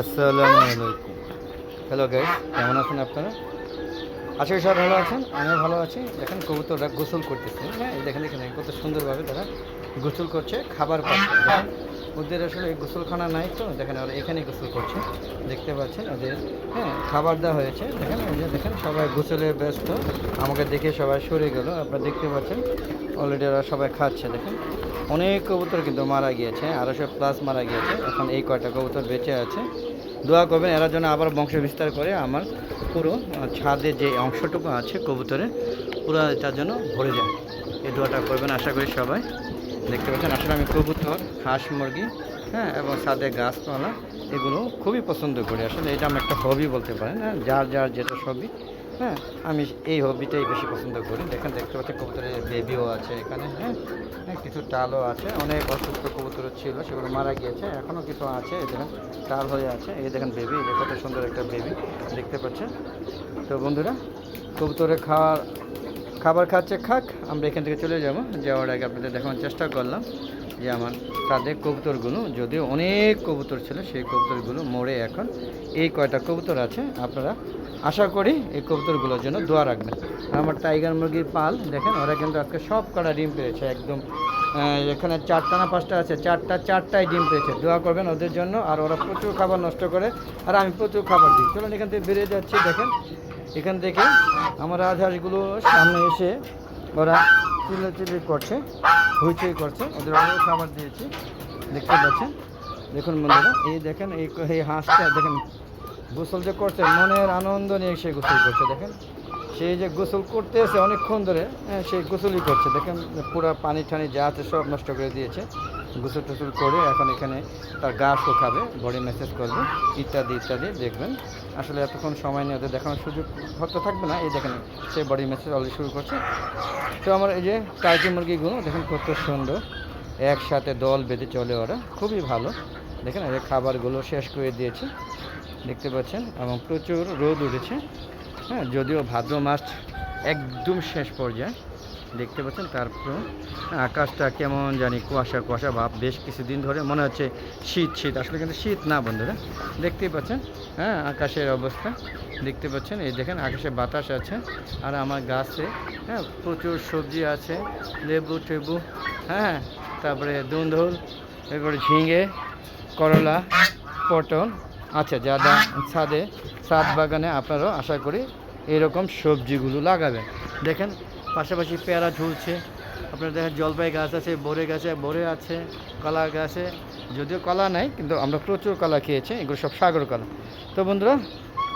আসসালামু আলাইকুম। Hello guys কেমন আছেন আপনারা? আচ্ছা করি ভালো আছেন, আমিও ভালো আছি। দেখেন কবুতররা গোসল করতেছে। হ্যাঁ দেখেন এখানে কত সুন্দরভাবে তারা গোসল করছে, খাবার পাচ্ছে। দেখেন ওদের আসলে গোসলখানা নাই তো, দেখেন ওরা এখানেই গোসল করছে, দেখতে পাচ্ছেন ওদের হ্যাঁ খাবার দেওয়া হয়েছে, দেখেন এই যে দেখেন সবাই গোসলে ব্যস্ত, আমাকে দেখে সবাই সরে গেল, আপনারা দেখতে পাচ্ছেন অলরেডি ওরা সবাই খাচ্ছে, দেখেন, অনেক কবুতর কিন্তু মারা গিয়েছে আড়াইশো প্লাস মারা গিয়েছে, এখন এই কয়টা কবুতর বেঁচে আছে, দোয়া করবেন, এরা যেন আবার বংশ বিস্তার করে আমার পুরো ছাদে যে অংশটুকু আছে কবুতরের, পুরো তার জন্য ভরে যায়, এই দোয়াটা করবেন, আশা করি সবাই। দেখতে পাচ্ছেন, আসলে আমি কবুতর, হাঁস মুরগি হ্যাঁ এবং ছাদে গাছপালা, এগুলো খুবই পছন্দ করি। আসলে এটা আমার একটা হবি বলতে পারেন হ্যাঁ যার যার যেটা হবি হ্যাঁ আমি এই হবিটাই বেশি পছন্দ করি। দেখেন, দেখতে পাচ্ছি কবুতরের বেবিও আছে এখানে হ্যাঁ হ্যাঁ কিছু টালও আছে। অনেক অসুস্থ কবুতর ছিল, সেগুলো মারা গিয়েছে এখনও কিছু আছে, এই দেখেন, টাল হয়ে আছে। এই দেখেন বেবি এই কত সুন্দর একটা বেবি দেখতে পাচ্ছেন। তো বন্ধুরা কবুতরে খাওয়ার খাবার খাচ্ছে, খাক, আমরা এখান থেকে চলে যাব। যাওয়ার আগে আপনাদের দেখানোর চেষ্টা করলাম যে আমার তাদের কবুতরগুলো, যদিও অনেক কবুতর ছিল, সেই কবুতরগুলো মরে এখন। এই কয়টা কবুতর আছে, আপনারা আশা করি এই কবুতরগুলোর জন্য দোয়া রাখবেন। আমার টাইগার মুরগির পাল, দেখেন, ওরা কিন্তু আজকে সব কটা ডিম পেয়েছে একদম এখানে চারটা না পাঁচটা আছে, চারটা চারটায় ডিম পেয়েছে দোয়া করবেন ওদের জন্য, আর ওরা প্রচুর খাবার নষ্ট করে, আর আমি প্রচুর খাবার দিই। চলুন এখান থেকে বেরিয়ে যাচ্ছি, দেখেন। এখান থেকে আমার রাজহাঁসগুলো সামনে এসে ওরা চিল্লাচিল্লি করছে হইচই করছে। ওদের অনেক খাবার দিয়েছি দেখতে পাচ্ছেন? দেখুন বন্ধুরা এই দেখেন এই এই হাঁসটা দেখেন গোসল যে করছে মনের আনন্দ নিয়ে সে গোসল করছে দেখেন। সেই যে গোসল করতে এসে অনেকক্ষণ ধরে হ্যাঁ, সেই গোসলই করছে দেখেন পুরো পানি টানি যা আছে সব নষ্ট করে দিয়েছে। গোসল টোসল করে এখন এখানে তার গা শুকাবে বডি মেসেজ করবে, ইত্যাদি ইত্যাদি, দেখবেন। আসলে এতক্ষণ সময় নিয়ে ওদের দেখানোর সুযোগ হয়তো থাকবে না। এই দেখেন, সে বডি মেসেজ অলরেডি শুরু করছে। তো আমার এই যে টার্কি মুরগিগুলো, দেখেন কত সুন্দর। একসাথে দল বেঁধে চলে ওরা। খুবই ভালো। দেখেন, এই খাবারগুলো শেষ করে দিয়েছে। দেখতে পাচ্ছেন? এবং প্রচুর রোদ উঠেছে। হ্যাঁ যদিও ভাদ্র মাস একদম শেষ পর্যায়ে। দেখতে পাচ্ছেন তারপর আকাশটা কেমন জানি কুয়াশা কুয়াশা ভাব। বেশ কিছুদিন ধরে মনে হচ্ছে শীত শীত। আসলে কিন্তু শীত না বন্ধুরা। দেখতেই পাচ্ছেন হ্যাঁ আকাশের অবস্থা। দেখতে পাচ্ছেন, এই দেখেন আকাশে বাতাস আছে আর আমার গাছে হ্যাঁ প্রচুর সবজি আছে, লেবু, টেবু হ্যাঁ তারপরে দুন্দুল, এরপরে ঝিঙে, করলা, পটল আচ্ছা যারা ছাদে, ছাদ বাগানে আপনারাও আশা করি এরকম সবজিগুলো লাগাবেন। দেখেন পাশাপাশি পেয়ারা ঝুলছে। আপনার দেখেন জলপাই গাছ আছে, বরে গাছে বরে আছে, কলা গাছে যদিও কলা নাই, কিন্তু আমরা প্রচুর কলা খেয়েছি, এগুলো সব সাগর কলা। তো বন্ধুরা,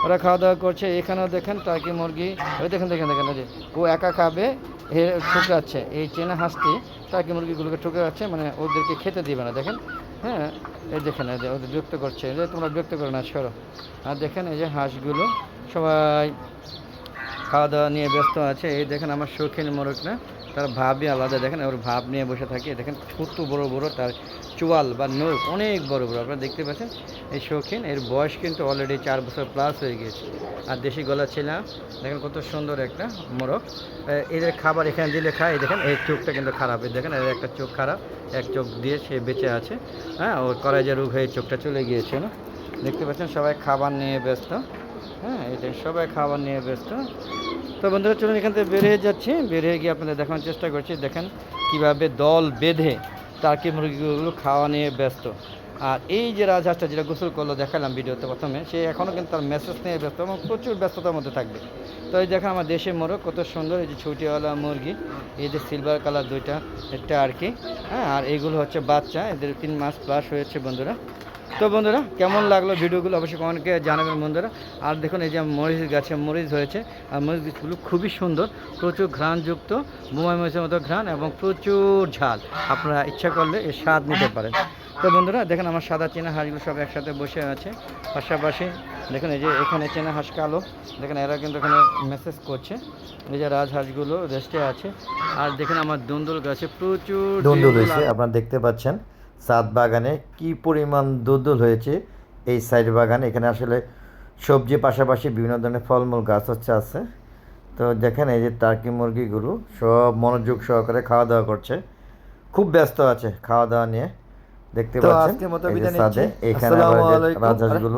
ওরা খাওয়া দাওয়া করছে, এখানেও দেখেন টার্কি মুরগি, ওই দেখেন দেখেন দেখেন যে ও একা খাবে, হে ঠুকরাচ্ছে, এই চেনা হাঁসটি টার্কি মুরগিগুলোকে ঠুকরাচ্ছে মানে ওদেরকে খেতে দিবে না, দেখেন হ্যাঁ? এই দেখেন, এই যে ওদের বিরক্ত করছে যে তোমরা বিরক্ত করো না, সরো। আর দেখেন এই যে হাঁসগুলো, সবাই খাওয়া দাওয়া নিয়ে ব্যস্ত আছে। এই দেখেন আমার শৌখিন মোরগ না, তার ভাবই আলাদা। দেখেন, ওর ভাব নিয়ে বসে থাকে। দেখেন, ছোট্ট বড় বড়, তার চোয়াল বা নোখ অনেক বড় বড়। আপনারা দেখতে পাচ্ছেন, এই শৌখিন, এর বয়স কিন্তু অলরেডি চার বছর প্লাস হয়ে গিয়েছে। আর দেশি গলা ছিলাম দেখেন কত সুন্দর একটা মোরগ। এদের খাবার এখানে দিলে খায়। দেখেন, এই চোখটা কিন্তু খারাপ। দেখেন, এর একটা চোখ খারাপ। এক চোখ দিয়ে সে বেঁচে আছে। হ্যাঁ ওর করাইজা রোগ হয়ে চোখটা চলে গিয়েছে না? দেখতে পাচ্ছেন, সবাই খাবার নিয়ে ব্যস্ত। হ্যাঁ এটা সবাই খাবার নিয়ে ব্যস্ত। তো বন্ধুরা, চলুন এখান থেকে বেরিয়ে যাচ্ছি। বেরিয়ে গিয়ে আপনাদের দেখানোর চেষ্টা করছি, দেখেন কীভাবে দল বেঁধে টার্কি মুরগিগুলো খাওয়া নিয়ে ব্যস্ত। আর এই যে রাজহাঁসটা যেটা গোসল করল, দেখালাম ভিডিওতে প্রথমে, সে এখনও কিন্তু তার মেসেজ নিয়ে ব্যস্ত এবং প্রচুর ব্যস্ততার মধ্যে থাকবে। তো এই দেখেন আমার দেশে মোরগ, কত সুন্দর, এই যে ছুটিওয়ালা মুরগি, এই যে সিলভার কালার দুইটা, একটা আর কি। হ্যাঁ আর এইগুলো হচ্ছে বাচ্চা, এদের তিন মাস প্লাস হয়েছে বন্ধুরা। তো বন্ধুরা কেমন লাগল ভিডিওগুলো অবশ্যই কমেন্টকে জানাবেন বন্ধুরা। আর দেখুন এই যে মরিচ গাছে মরিচ হয়েছে আর মরিচ গাছগুলো খুবই সুন্দর প্রচুর ঘ্রাণযুক্ত বোমাই মরিচের মতো ঘ্রাণ এবং প্রচুর ঝাল। আপনারা ইচ্ছা করলে এর স্বাদ নিতে পারেন। তো বন্ধুরা দেখেন আমার সাদা চেনা হাঁসগুলো সব একসাথে বসে আছে। পাশাপাশি দেখুন এই যে এখানে চেনা হাঁস কালো দেখেন এরা কিন্তু এখানে মেসেজ করছে। এই যে রাজহাঁসগুলো রেস্টে আছে। আর দেখেন আমার দন্দুল গাছে প্রচুর দন্দুল হয়েছে আপনারা দেখতে পাচ্ছেন। সাত বাগানে কি পরিমাণ দন্দুল হয়েছে এই সাইড বাগানে? এখানে আসলে সবজি পাশাপাশি বিভিন্ন ধরনের ফলমূল গাছ হচ্ছে আছে। তো দেখেন এই যে টার্কি মুরগিগুলো সব মনোযোগ সহকারে খাওয়া দাওয়া করছে। খুব ব্যস্ত আছে খাওয়া দাওয়া নিয়ে। দেখতে পাচ্ছেন? এখানে রাজহাঁসগুলো